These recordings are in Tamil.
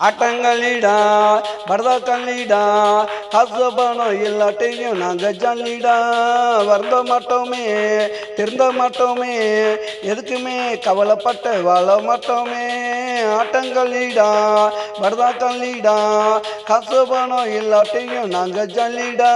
ஆட்டங்களிடா பரதா கல்லிடா காசு இல்லாட்டையும் நாங்கள் ஜல்லிடா வருந்த மாட்டோமே திருந்த மாட்டோமே எதுக்குமே கவலைப்பட்ட வாழ மாட்டோமே. ஆட்டங்களிடா பரதா கல்லிடா காசு பணம் இல்லாட்டையும் நாங்கள் ஜல்லிடா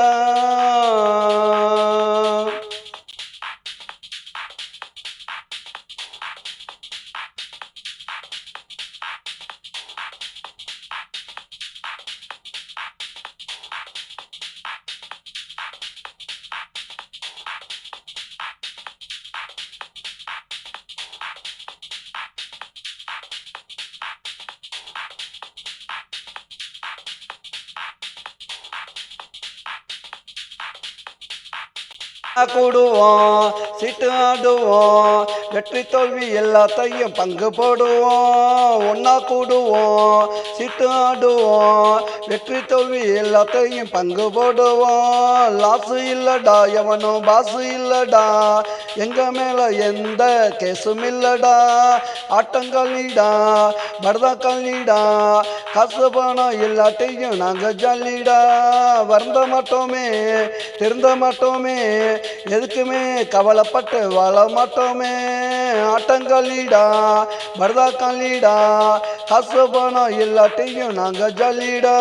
கூடுவோம் சீட்டு ஆடுவோம் வெற்றி தோல்வி எல்லாத்தையும் பங்கு போடுவோம். ஒன்னா கூடுவோம் சீட்டு ஆடுவோம் வெற்றி தோல்வி எல்லாத்தையும் பங்கு போடுவோம். லாசு இல்லடா எவனும் பாசு இல்லடா. எங்க மேல எந்த கேஸும் இல்லடா. ஆட்டங்களிடா பரதங்களிடா காசு பணம் எல்லாத்தையும் நாங்க ஜல்லிடா. வருந்த மாட்டோமே திருந்த மாட்டோமே எதுக்குமே கவலைப்பட்டு வாழ மாட்டோமே. ஆட்டங்களிடா பரதங்களிடா காசு பணம் எல்லாத்தையும் நாங்கள் ஜல்லிடா.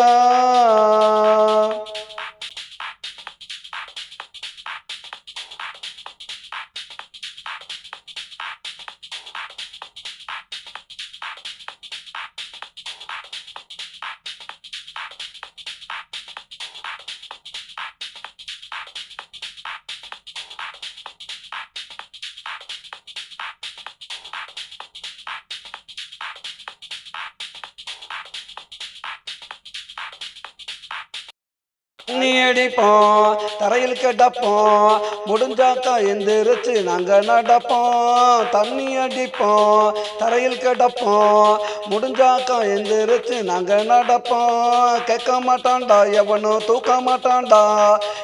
தண்ணி அடிப்போம் தரையில் கிடப்போம். முடிஞ்சாக்கா எந்திரிச்சு நாங்கள் நடப்போம். தண்ணி அடிப்போம். தரையில் கிடப்போம். முடிஞ்சாக்கா எந்திரிச்சு நாங்கள் நடப்போம். கேட்க மாட்டான்டா எவனும் தூக்க மாட்டான்டா.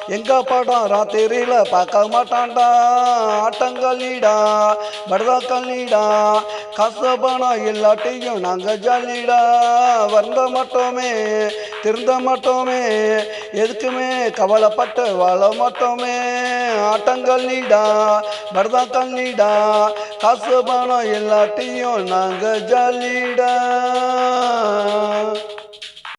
எங்கள் படம் ராத்திரியில் பார்க்க மாட்டான்டா. ஆட்டங்களிடா பரதங்களிடா காசு பணம் இல்லாட்டியும் நாங்கள் ஜாலிடா வந்த மட்டுமே. திருந்த மாட்டோமே எதுக்குமே கவலைப்பட்டு வாழ மாட்டோமே. ஆட்டங்களிடா பரதங்களிடா காசு பணம் எல்லாத்தையும் நாங்கள் ஜாலிடா.